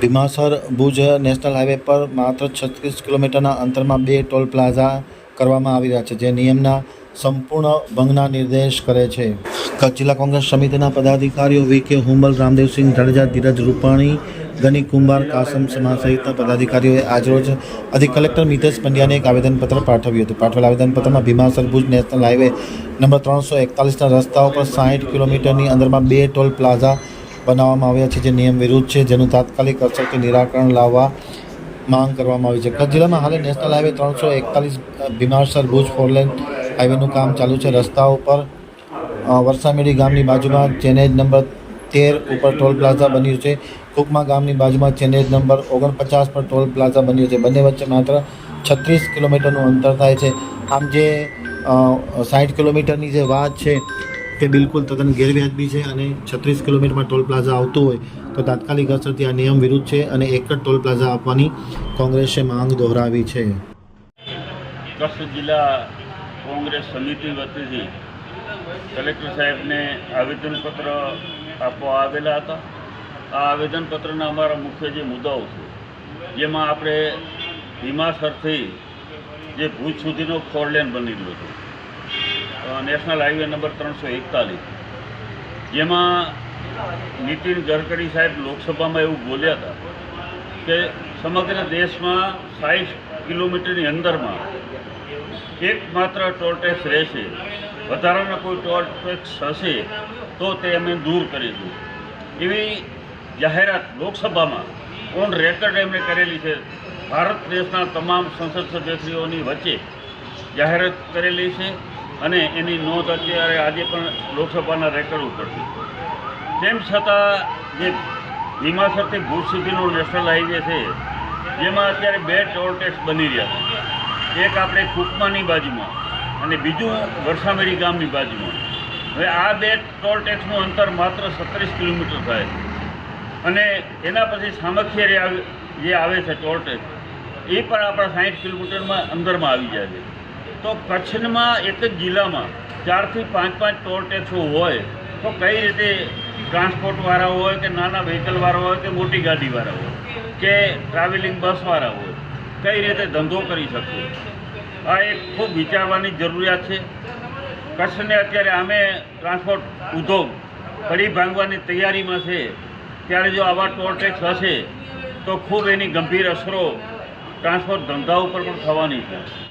Bhimasar Bhuj national highway પર માત્ર છત્રીસ કિલોમીટરના અંતરમાં બે ટોલ પ્લાઝા કરવામાં આવી રહ્યા છે, જે નિયમના સંપૂર્ણ ભંગના નિર્દેશ કરે છે. કચ્છ જિલ્લા કોંગ્રેસ સમિતિના પદાધિકારીઓ વી. કે. હુંબલ, રામદેવસિંહ જાડેજા, ધીરજ રૂપાણી, ગની કુંભાર, કાસમ સમા સહિતના પદાધિકારીઓએ આજરોજ અધિક કલેક્ટર મિતેશ પંડ્યાને એક આવેદનપત્ર પાઠવ્યું હતું. પાઠવેલ આવેદનપત્રમાં Bhimasar Bhuj national highway number ત્રણસો એકતાલીસના રસ્તાઓ પર સાઠ કિલોમીટરની અંદરમાં બે ટોલ પ્લાઝા બનાવવામાં આવ્યા છે જે નિયમ વિરુદ્ધ છે, જેનું તાત્કાલિક અસરથી નિરાકરણ લાવવા માંગ કરવામાં આવી છે. કચ્છ જિલ્લામાં હાલે નેશનલ હાઈવે ત્રણસો એકતાલીસ ભીમાસર ભુજ ફોરલેન હાઈવેનું કામ ચાલુ છે. રસ્તા ઉપર વરસામેડી ગામની બાજુમાં ચેનેજ નંબર તેર ઉપર ટોલ પ્લાઝા બન્યું છે. કુકમા ગામની બાજુમાં ચેનેજ નંબર ઓગણપચાસ પર ટોલ પ્લાઝા બન્યું છે. બંને વચ્ચે માત્ર છત્રીસ કિલોમીટરનું અંતર થાય છે. આમ જે સાઠ કિલોમીટરની જે વાત છે તે બિલકુલ તદ્દન ગેરવ્યાજબી છે અને છત્રીસ કિલોમીટરમાં ટોલ પ્લાઝા આવતું હોય તો તાત્કાલિક અસરથી આ નિયમ વિરુદ્ધ છે અને એક જ ટોલ પ્લાઝા આપવાની કોંગ્રેસે માંગ દોહરાવી છે. કચ્છ જિલ્લા કોંગ્રેસ સમિતિ વતીથી કલેક્ટર સાહેબને આવેદનપત્ર આપવા આવેલા હતા. આ આવેદનપત્રના અમારા મુખ્ય જે મુદ્દાઓ છે, જેમાં આપણે ભીમાસરથી જે ભુજ સુધીનો ફોર લેન બની ગયો છે નેશનલ હાઈવે નંબર ત્રણસો એકતાલીસ. જેમાં નીતિન ગડકરી સાહેબ લોકસભામાં એવું બોલ્યા હતા કે સમગ્ર દેશમાં સાઠ કિલોમીટરની અંદરમાં એકમાત્ર ટોલ ટેક્સ રહેશે, વધારાના કોઈ ટોલ ટેક્સ હશે તો તે અમે દૂર કરીશું. એવી જાહેરાત લોકસભામાં ઓન રેકર્ડ એમણે કરેલી છે. ભારત દેશના તમામ સંસદ સદસ્યોની વચ્ચે જાહેરાત કરેલી છે. અને એની નોંધ અત્યારે આજે પણ લોકસભાના રેકર્ડ ઉપર છે. તેમ છતાં જે ભીમાસરથી ભુજ સુધીનો નેશનલ હાઈવે છે, જેમાં અત્યારે બે ટોલ ટેક્સ બની રહ્યા છે. એક આપણે કુકમાની બાજુમાં અને બીજું વરસામેડી ગામની બાજુમાં. હવે આ બે ટોલ ટેક્સનું અંતર માત્ર સત્રીસ કિલોમીટર થાય છે. અને એના પછી સામખિયારી આવે જે આવે છે ટોલ ટેક્સ એ પણ આપણા સાઠ કિલોમીટરમાં અંદરમાં આવી જાય છે. તો કચ્છમાં એક જ જિલ્લામાં ચારથી પાંચ પાંચ ટોલ ટેક્સો હોય, તો કઈ રીતે ટ્રાન્સપોર્ટવાળા હોય કે નાના વ્હીકલવાળા હોય કે મોટી ગાડીવાળા હોય કે ટ્રાવેલિંગ બસવાળા હોય, કઈ રીતે ધંધો કરી શકશે આ એક ખૂબ વિચારવાની જરૂરિયાત છે. કચ્છને અત્યારે અમે ટ્રાન્સપોર્ટ ઉદ્યોગ ફરી ભાંગવાની તૈયારીમાં છે. ત્યારે જો આવા ટોલ ટેક્સ હશે, તો ખૂબ એની ગંભીર અસરો ટ્રાન્સપોર્ટ ધંધા ઉપર પણ થવાની છે.